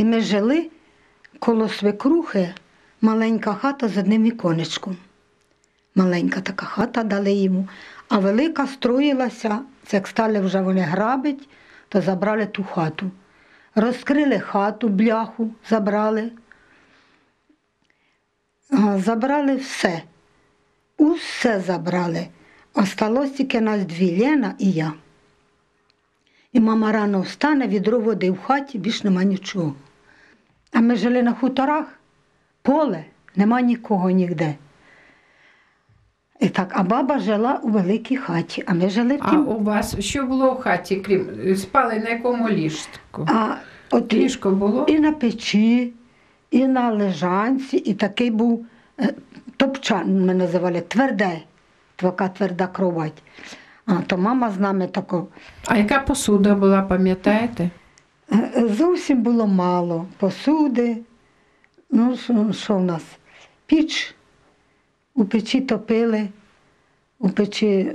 І ми жили коло свекрухи, маленька хата з одним віконечком. Маленька така хата дали йому, а велика строїлася, це як стали вже вони грабить, то забрали ту хату. Розкрили хату, бляху, забрали. Забрали все. Усе забрали. Осталось тільки нас дві Лена і я. І мама рано встане, відро води в хаті, більш нема нічого. А ми жили на хуторах, поле, нема нікого ніде. І так, а баба жила у великій хаті, а ми жили в А у вас що було в хаті, крім спали на якому ліжку? А, от Ліжко було? і на печі, і на лежанці, і такий був е, топчан, ми називали, тверде, така тверда кровать. А то мама з нами тако. А яка посуда була, пам'ятаєте? Е, е, Зовсім було мало посуди. Ну, що, в нас? Піч. У печі топили, у печі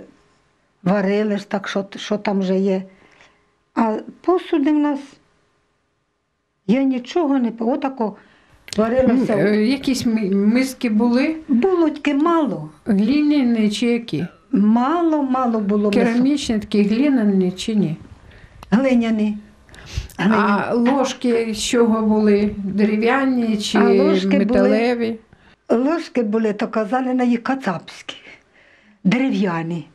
варили так, що, що там вже є. А посуди в нас я нічого не Отако варилося. Е, Якісь миски були? Було тільки мало. Глиняні чи які? Мало, мало було. Керамічні, такі глиняні чи ні? глиняні. А ложки з чого були? Дерев'яні чи А ложки були- Ложки були, то казали на їх кацапські, дерев'яні,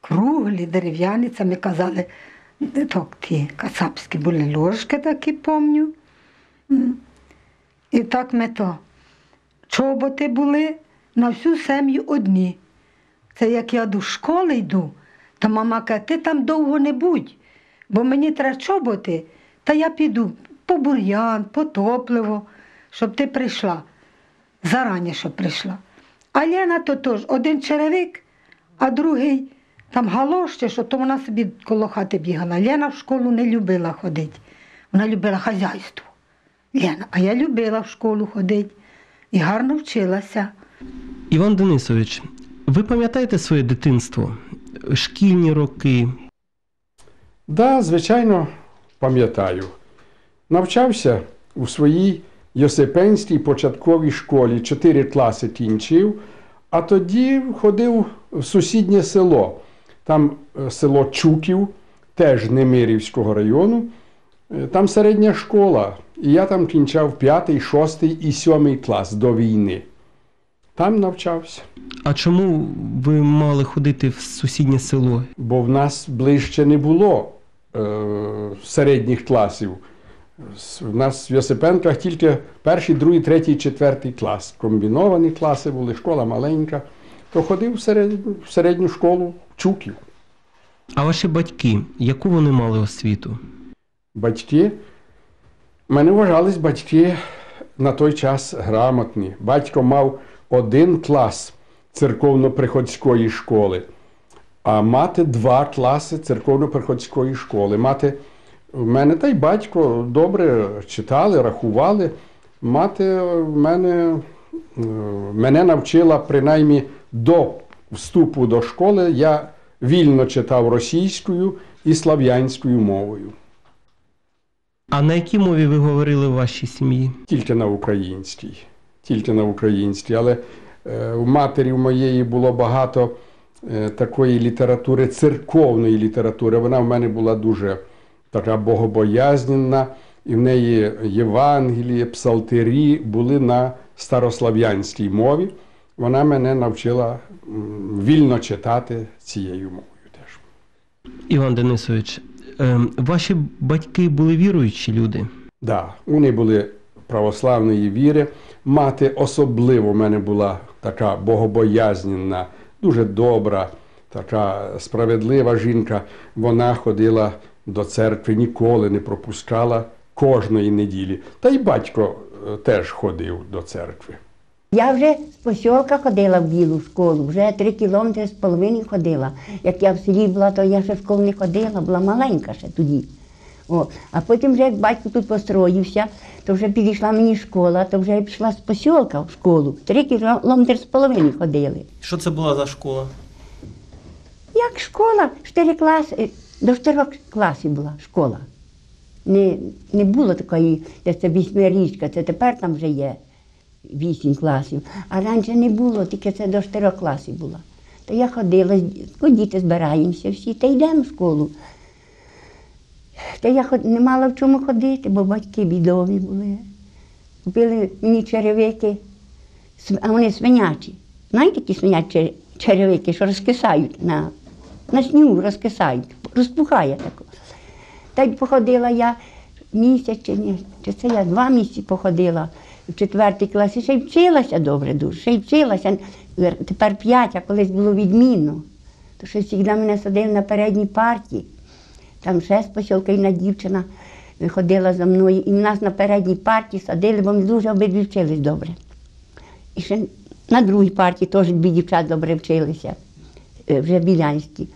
круглі, дерев'яні, це ми казали, так, ті кацапські були ложки такі, помню. І так ми то. Чоботи були на всю сім'ю одні. Це як я до школи йду, то мама каже, ти там довго не будь, бо мені треба чоботи, та я піду по бур'ян, по топливо, щоб ти прийшла зарані, щоб прийшла. А Лена то теж один черевик, а другий там галоще, що то вона собі коло хати бігала. Лена в школу не любила ходити. Вона любила хазяйство. Лена, а я любила в школу ходити і гарно вчилася. Іван Денисович, ви пам'ятаєте своє дитинство? Шкільні роки? Да, звичайно, пам'ятаю. Навчався у своїй Йосипенській початковій школі, чотири класи кінчив, а тоді ходив в сусіднє село. Там е, село Чуків, теж Немирівського району. Е, Там середня школа. І я там кінчав п'ятий, шостий і сьомий клас до війни. Там навчався. А чому ви мали ходити в сусіднє село? бо в нас ближче не було середніх класів. В нас в Йосипенках тільки перший, другий, третій, четвертий клас. Комбіновані класи були, школа маленька. То ходив в середню, в середню школу Чуків. А ваші батьки, яку вони мали освіту? Батьки, мене вважались батьки на той час грамотні. Батько мав один клас церковно-приходської школи, а мати два класи церковно-приходської школи. Мати в мене та й батько добре читали, рахували. Мати в мене, е, мене навчила принаймні до вступу до школи. Я вільно читав російською і слав'янською мовою. А на якій мові ви говорили в вашій сім'ї? Тільки на українській. Тільки на українській. Але е, у матері моєї було багато такої літератури, церковної літератури. Вона в мене була дуже така богобоязненна, і в неї Євангеліє, псалтирі були на старослав'янській мові. Вона мене навчила вільно читати цією мовою теж. Іван Денисович, ем, ваші батьки були віруючі люди? Да, вони були православної віри. Мати особливо в мене була така богобоязненна, дуже добра, така справедлива жінка. Вона ходила до церкви, ніколи не пропускала кожної неділі. Та й батько е, теж ходив до церкви. Я вже з посілка ходила в білу школу, вже три кілометри з половиною ходила. Як я в селі була, то я ще в школу не ходила, була маленька ще тоді. О, а потім, вже як батько тут построївся, то вже підійшла мені школа, то вже я пішла з посілка в школу. Три кілометри з половиною ходили. Що це була за школа? Як школа, чотири класи, до чотирьох класів була школа. не, не було такої, де це вісьмирічка, це тепер там вже є вісім класів. А раніше не було, тільки це до чотирьох класів було. То я ходила, ну, діти збираємося всі, та йдемо в школу. Та я не мала в чому ходити, бо батьки бідові були. Купили мені черевики, а вони свинячі. Знаєте, ті свинячі черевики, що розкисають на, на снігу, розкисають, розпухає тако. Та й походила я місяць чи ні, чи це я два місяці походила в четвертій класі, ще й вчилася добре дуже, ще й вчилася. Тепер п'ять, а колись було відмінно. То що завжди мене садили на передній парті. Там ще з посілка одна дівчина ходила за мною, і нас на передній парті садили, бо ми дуже обидві вчились добре. І ще на другій парті теж дві дівчат добре вчилися, е, вже білянські.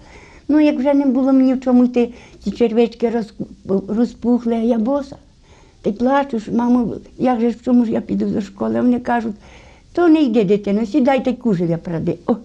Ну, як вже не було мені в чому йти, ці червички розпухли, а я боса. Та й плачу, мамо, як же в чому ж я піду до школи? Вони кажуть, то не йди, дитино, сідай та й кужеля пради. О,